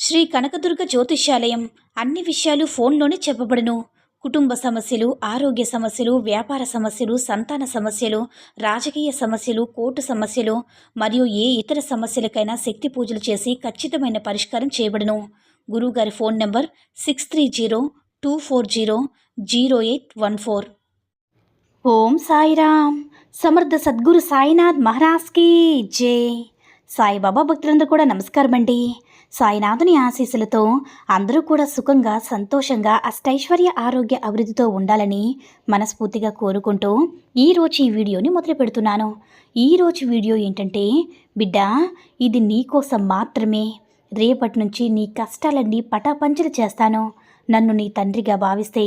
శ్రీ కనకదుర్గ జ్యోతిష్యాలయం అన్ని విషయాలు ఫోన్లోనే చెప్పబడును. కుటుంబ సమస్యలు ఆరోగ్య సమస్యలు వ్యాపార సమస్యలు సంతాన సమస్యలు రాజకీయ సమస్యలు కోర్టు సమస్యలు మరియు ఏ ఇతర సమస్యలకైనా శక్తి పూజలు చేసి ఖచ్చితమైన పరిష్కారం చేయబడును. గురువుగారి phone number six three zero two four zero zero eight one four. Om Sairam. Samarth Sadguru Sainath మహారాజ్కి జై. సాయిబాబా భక్తులందరూ కూడా నమస్కారం అండి సాయినాథుని ఆశీస్సులతో అందరూ కూడా సుఖంగా సంతోషంగా అష్టైశ్వర్య ఆరోగ్య అభివృద్ధితో ఉండాలని మనస్ఫూర్తిగా కోరుకుంటూ ఈరోజు ఈ వీడియోని మొదలు పెడుతున్నాను. ఈరోజు వీడియో ఏంటంటే బిడ్డ ఇది నీకోసం మాత్రమే. రేపటి నుంచి నీ కష్టాలన్నీ పటాపంచలు చేస్తాను. నన్ను నీ తండ్రిగా భావిస్తే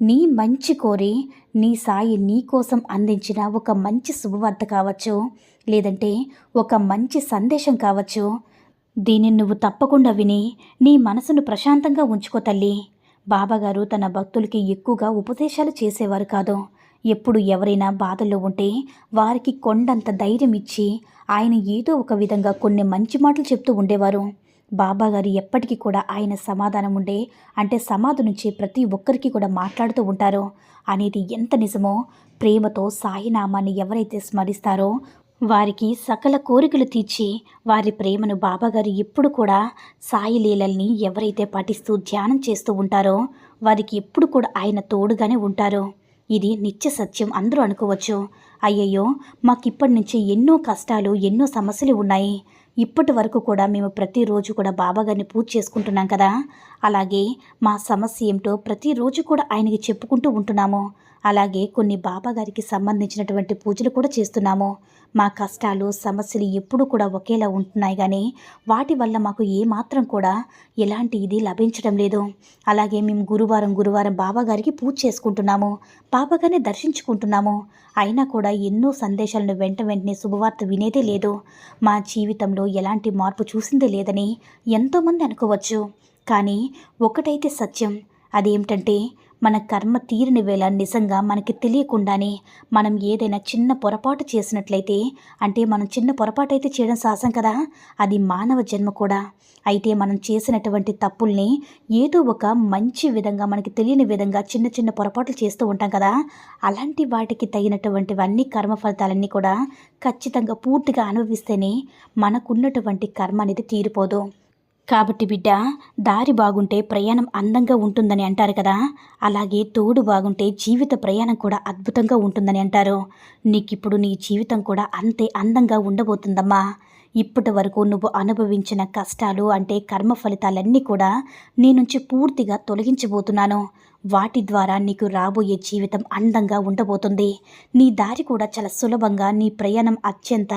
నీ మంచి కోరి నీ సాయి నీ కోసం అందించిన ఒక మంచి శుభవార్త కావచ్చు లేదంటే ఒక మంచి సందేశం కావచ్చు. దీనిని నువ్వు తప్పకుండా విని నీ మనసును ప్రశాంతంగా ఉంచుకో తల్లి. బాబాగారు తన భక్తులకి ఎక్కువగా ఉపదేశాలు చేసేవారు కాదు. ఎప్పుడు ఎవరైనా బాధల్లో ఉంటే వారికి కొండంత ధైర్యం ఇచ్చి ఆయన ఏదో ఒక విధంగా కొన్ని మంచి మాటలు చెప్తూ ఉండేవారు. బాబాగారు ఎప్పటికీ కూడా ఆయన సమాధానం ఉండే అంటే సమాధి నుంచి ప్రతి ఒక్కరికి కూడా మాట్లాడుతూ ఉంటారో. అనేది ఎంత నిజమో ప్రేమతో సాయినామాన్ని ఎవరైతే స్మరిస్తారో వారికి సకల కోరికలు తీర్చి వారి ప్రేమను బాబాగారు ఎప్పుడు కూడా సాయి లీలల్ని ఎవరైతే పఠిస్తూ ధ్యానం చేస్తూ ఉంటారో వారికి ఎప్పుడు కూడా ఆయన తోడుగానే ఉంటారో. ఇది నిత్య సత్యం అందరూ అనుకోవచ్చు. అయ్యయ్యో మాకిప్పటి నుంచి ఎన్నో కష్టాలు ఎన్నో సమస్యలు ఉన్నాయి. ఇప్పటి వరకు కూడా మేము ప్రతిరోజు కూడా బాబాగారిని పూజ చేసుకుంటున్నాం కదా. అలాగే మా సమస్య ఏమిటో ప్రతిరోజు కూడా ఆయనకి చెప్పుకుంటూ ఉంటున్నాము. అలాగే కొన్ని బాబాగారికి సంబంధించినటువంటి పూజలు కూడా చేస్తున్నాము. మా కష్టాలు సమస్యలు ఎప్పుడు కూడా ఒకేలా ఉంటున్నాయి కానీ వాటి వల్ల మాకు ఏమాత్రం కూడా ఎలాంటి ఇది లభించడం లేదు. అలాగే మేము గురువారం గురువారం బాబాగారికి పూజ చేసుకుంటున్నాము. బాబాగారిని దర్శించుకుంటున్నాము. అయినా కూడా ఎన్నో సందేశాలను వెంట వెంటనే శుభవార్త వినేదే లేదు. మా జీవితంలో ఎలాంటి మార్పు చూసిందే లేదని ఎంతోమంది అనుకోవచ్చు. కానీ ఒకటైతే సత్యం. అదేమిటంటే మన కర్మ తీరిన వేళ నిజంగా మనకి తెలియకుండానే మనం ఏదైనా చిన్న పొరపాటు చేసినట్లయితే అంటే మనం చిన్న పొరపాటు అయితే చేయడం సాహసం కదా? అది మానవ జన్మ కూడా. అయితే మనం చేసినటువంటి తప్పుల్ని ఏదో ఒక మంచి విధంగా మనకి తెలియని విధంగా చిన్న చిన్న పొరపాట్లు చేస్తూ ఉంటాం కదా? అలాంటి వాటికి తగినటువంటివన్నీ కర్మ ఫలితాలన్నీ కూడా ఖచ్చితంగా పూర్తిగా అనుభవిస్తేనే మనకున్నటువంటి కర్మ అనేది తీరిపోదు. కాబట్టి బిడ్డ దారి బాగుంటే ప్రయాణం అందంగా ఉంటుందని అంటారు కదా. అలాగే తోడు బాగుంటే జీవిత ప్రయాణం కూడా అద్భుతంగా ఉంటుందని అంటారు. నీకిప్పుడు నీ జీవితం కూడా అంతే అందంగా ఉండబోతుందమ్మా. ఇప్పటి వరకు నువ్వు అనుభవించిన కష్టాలు అంటే కర్మ ఫలితాలన్నీ కూడా నీ నుంచి పూర్తిగా తొలగించబోతున్నాను. వాటి ద్వారా నీకు రాబోయే జీవితం అందంగా ఉండబోతుంది. నీ దారి కూడా చాలా సులభంగా నీ ప్రయాణం అత్యంత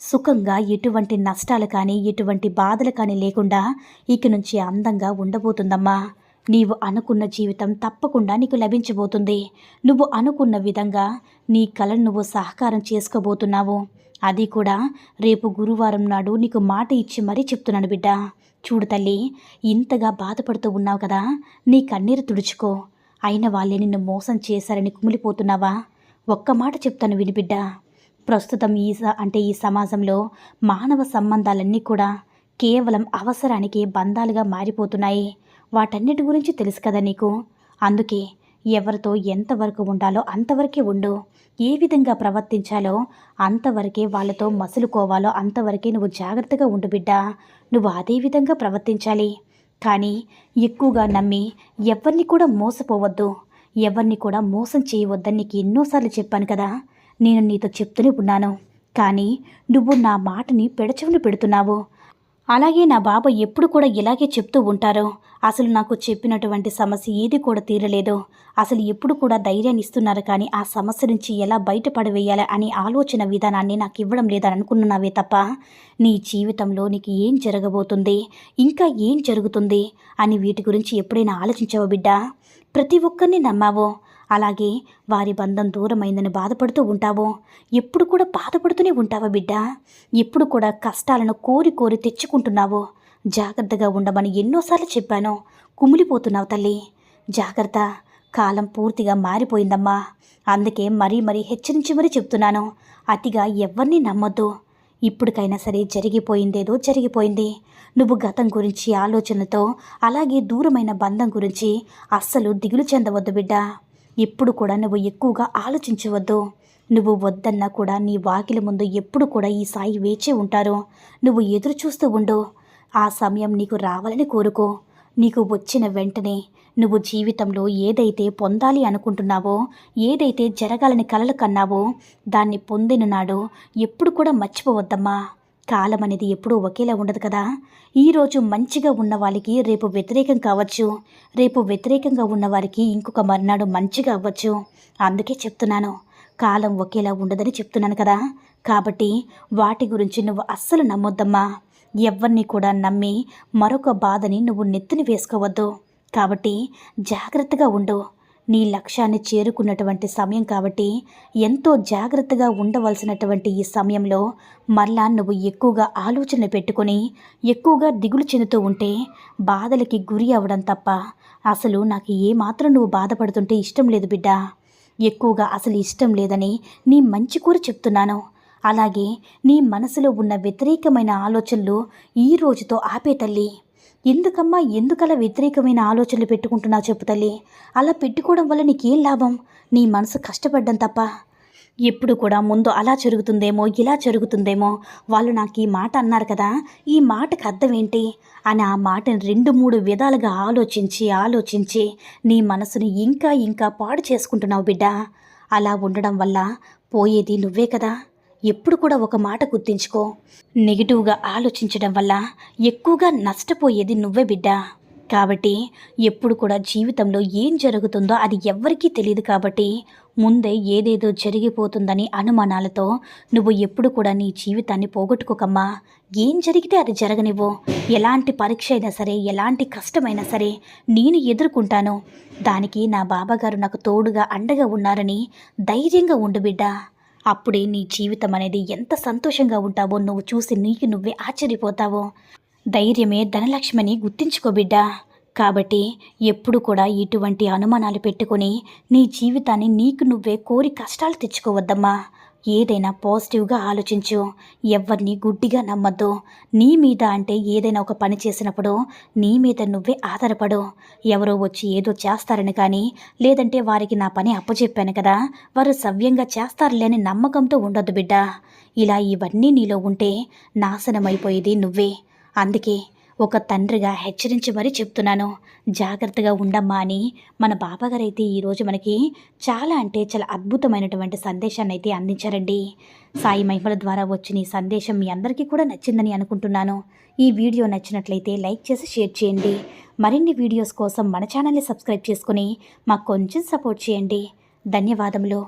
సుఖంగా ఎటువంటి నష్టాలు కానీ ఎటువంటి బాధలు కానీ లేకుండా ఇక నుంచి అందంగా ఉండబోతుందమ్మా. నీవు అనుకున్న జీవితం తప్పకుండా నీకు లభించబోతుంది. నువ్వు అనుకున్న విధంగా నీ కళను నువ్వు సహకారం చేసుకోబోతున్నావు. అది కూడా రేపు గురువారం నాడు నీకు మాట ఇచ్చి మరీ చెప్తున్నాను బిడ్డ. చూడు తల్లి ఇంతగా బాధపడుతూ ఉన్నావు కదా నీ కన్నీరు తుడుచుకో. అయిన వాళ్ళే నిన్ను మోసం చేశారని కుమిలిపోతున్నావా? ఒక్క మాట చెప్తాను వినిబిడ్డ ప్రస్తుతం ఈ స- అంటే ఈ సమాజంలో మానవ సంబంధాలన్నీ కూడా కేవలం అవసరానికి బంధాలుగా మారిపోతున్నాయి. వాటన్నిటి గురించి తెలుసు కదా నీకు? అందుకే ఎవరితో ఎంతవరకు ఉండాలో అంతవరకే ఉండు. ఏ విధంగా ప్రవర్తించాలో అంతవరకే వాళ్ళతో మసులుకోవాలో అంతవరకే నువ్వు జాగ్రత్తగా ఉండు బిడ్డ. నువ్వు అదే విధంగా ప్రవర్తించాలి. కానీ ఎక్కువగా నమ్మి ఎవరిని కూడా మోసపోవద్దు. ఎవరిని కూడా మోసం చేయవద్దని నీకు ఎన్నోసార్లు చెప్పాను కదా. నేను నీతో చెప్తూనే ఉన్నాను. కానీ నువ్వు నా మాటని పెడచెవిని పెడుతున్నావు. అలాగే నా బాబా ఎప్పుడు కూడా ఇలాగే చెప్తూ ఉంటారు. అసలు నాకు చెప్పినటువంటి సమస్య ఏది కూడా తీరలేదు. అసలు ఎప్పుడు కూడా ధైర్యాన్ని ఇస్తున్నారు కానీ ఆ సమస్య నుంచి ఎలా బయటపడవేయాలి అనే ఆలోచన విధానాన్ని నాకు ఇవ్వడం లేదని అనుకున్నావే తప్ప. నీ జీవితంలో నీకు ఏం జరగబోతుంది? ఇంకా ఏం జరుగుతుంది? అని వీటి గురించి ఎప్పుడైనా ఆలోచించావో బిడ్డ? ప్రతి ఒక్కరిని నమ్మావో? అలాగే వారి బంధం దూరమైందని బాధపడుతూ ఉంటావు? ఎప్పుడు కూడా బాధపడుతూనే ఉంటావా బిడ్డ? ఎప్పుడు కూడా కష్టాలను కోరి కోరి తెచ్చుకుంటున్నావు? జాగ్రత్తగా ఉండమని ఎన్నోసార్లు చెప్పాను. కుమిలిపోతున్నావు తల్లి. జాగ్రత్త. కాలం పూర్తిగా మారిపోయిందమ్మా. అందుకే మరీ మరీ హెచ్చరించి మరీ చెప్తున్నాను. అతిగా ఎవరిని నమ్మొద్దు. ఇప్పటికైనా సరే జరిగిపోయిందేదో జరిగిపోయింది. నువ్వు గతం గురించి ఆలోచనతో అలాగే దూరమైన బంధం గురించి అస్సలు దిగులు చెందవద్దు బిడ్డ. ఎప్పుడు కూడా నువ్వు ఎక్కువగా ఆలోచించవద్దు. నువ్వు వద్దన్నా కూడా నీ వాకిలి ముందు ఎప్పుడు కూడా ఈ సాయి వేచే ఉంటారు. నువ్వు ఎదురు చూస్తూ ఉండు. ఆ సమయం నీకు రావాలని కోరుకో. నీకు వచ్చిన వెంటనే నువ్వు జీవితంలో ఏదైతే పొందాలి అనుకుంటున్నావో ఏదైతే జరగాలని కలలు కన్నావో దాన్ని పొందిన నాడు ఎప్పుడు కూడా మర్చిపోవద్దమ్మా. కాలం అనేది ఎప్పుడూ ఒకేలా ఉండదు కదా? ఈరోజు మంచిగా ఉన్న వాళ్ళకి రేపు వ్యతిరేకం కావచ్చు. రేపు వ్యతిరేకంగా ఉన్న వారికి ఇంకొక మర్నాడు మంచిగా అవ్వచ్చు. అందుకే చెప్తున్నాను. కాలం ఒకేలా ఉండదని చెప్తున్నాను కదా? కాబట్టి వాటి గురించి నువ్వు అస్సలు నమ్మొద్దమ్మా. ఎవరిని కూడా నమ్మి మరొక బాధని నువ్వు నెత్తిని వేసుకోవద్దు. కాబట్టి జాగ్రత్తగా ఉండు. నీ లక్ష్యాన్ని చేరుకున్నటువంటి సమయం కాబట్టి ఎంతో జాగ్రత్తగా ఉండవలసినటువంటి ఈ సమయంలో మళ్ళా నువ్వు ఎక్కువగా ఆలోచన పెట్టుకొని ఎక్కువగా దిగులు చెందుతూ ఉంటే బాధలకి గురి అవ్వడం తప్ప అసలు నాకు ఏమాత్రం నువ్వు బాధపడుతుంటే ఇష్టం లేదు బిడ్డ. ఎక్కువగా అసలు ఇష్టం లేదని నీ మంచి కూర చెప్తున్నాను. అలాగే నీ మనసులో ఉన్న వ్యతిరేకమైన ఆలోచనలు ఈ రోజుతో ఆపే తల్లి. ఎందుకమ్మా ఎందుకలా వ్యతిరేకమైన ఆలోచనలు పెట్టుకుంటున్నావు చెప్పు తల్లి? అలా పెట్టుకోవడం వల్ల నీకేం లాభం? నీ మనసు కష్టపడ్డం తప్ప. ఎప్పుడు కూడా ముందు అలా జరుగుతుందేమో ఇలా జరుగుతుందేమో వాళ్ళు నాకు ఈ మాట అన్నారు కదా. ఈ మాటకు అర్థం ఏంటి? అని ఆ మాటని రెండు మూడు విధాలుగా ఆలోచించి ఆలోచించి నీ మనసుని ఇంకా ఇంకా పాడు చేసుకుంటున్నావు బిడ్డ. అలా ఉండడం వల్ల పోయేది నువ్వే కదా. ఎప్పుడు కూడా ఒక మాట గుర్తించుకో. నెగిటివ్గా ఆలోచించడం వల్ల ఎక్కువగా నష్టపోయేది నువ్వే బిడ్డ. కాబట్టి ఎప్పుడు కూడా జీవితంలో ఏం జరుగుతుందో అది ఎవ్వరికీ తెలియదు కాబట్టి ముందే ఏదేదో జరిగిపోతుందని అనుమానాలతో నువ్వు ఎప్పుడు కూడా నీ జీవితాన్ని పోగొట్టుకోకమ్మా. ఏం జరిగితే అది జరగనివ్వు. ఎలాంటి పరీక్ష అయినా సరే ఎలాంటి కష్టమైనా సరే నేను ఎదుర్కొంటాను. దానికి నా బాబాగారు నాకు తోడుగా అండగా ఉన్నారని ధైర్యంగా ఉండు బిడ్డా. అప్పుడే నీ జీవితం అనేది ఎంత సంతోషంగా ఉంటావో నువ్వు చూసి నీకు నువ్వే ఆశ్చర్యపోతావో. ధైర్యమే ధనలక్ష్మిని గుర్తించుకో బిడ్డా. కాబట్టి ఎప్పుడు కూడా ఇటువంటి అనుమానాలు పెట్టుకొని నీ జీవితాన్ని నీకు నువ్వే కోరి కష్టాలు తెచ్చుకోవద్దమ్మా. ఏదైనా పాజిటివ్గా ఆలోచించు. ఎవరిని గుడ్డిగా నమ్మద్దు. నీ మీద అంటే ఏదైనా ఒక పని చేసినప్పుడు నీ మీద నువ్వే ఆధారపడు. ఎవరో వచ్చి ఏదో చేస్తారని కానీ లేదంటే వారికి నా పని అప్పచెప్పాను కదా వారు సవ్యంగా చేస్తారులే అని నమ్మకంతో ఉండొద్దు బిడ్డ. ఇలా ఇవన్నీ నీలో ఉంటే నాశనమైపోయేది నువ్వే. అందుకే ఒక తండ్రిగా హెచ్చరించి మరీ చెప్తున్నాను. జాగ్రత్తగా ఉండమ్మా అని మన బాబాగారు అయితే ఈరోజు మనకి చాలా అంటే చాలా అద్భుతమైనటువంటి సందేశాన్ని అయితే అందించారండి. సాయి మహిమల ద్వారా వచ్చిన ఈ సందేశం మీ అందరికీ కూడా నచ్చిందని అనుకుంటున్నాను. ఈ వీడియో నచ్చినట్లయితే లైక్ చేసి షేర్ చేయండి. మరిన్ని వీడియోస్ కోసం మన ఛానల్ని సబ్స్క్రైబ్ చేసుకుని మాకు కొంచెం సపోర్ట్ చేయండి. ధన్యవాదములు.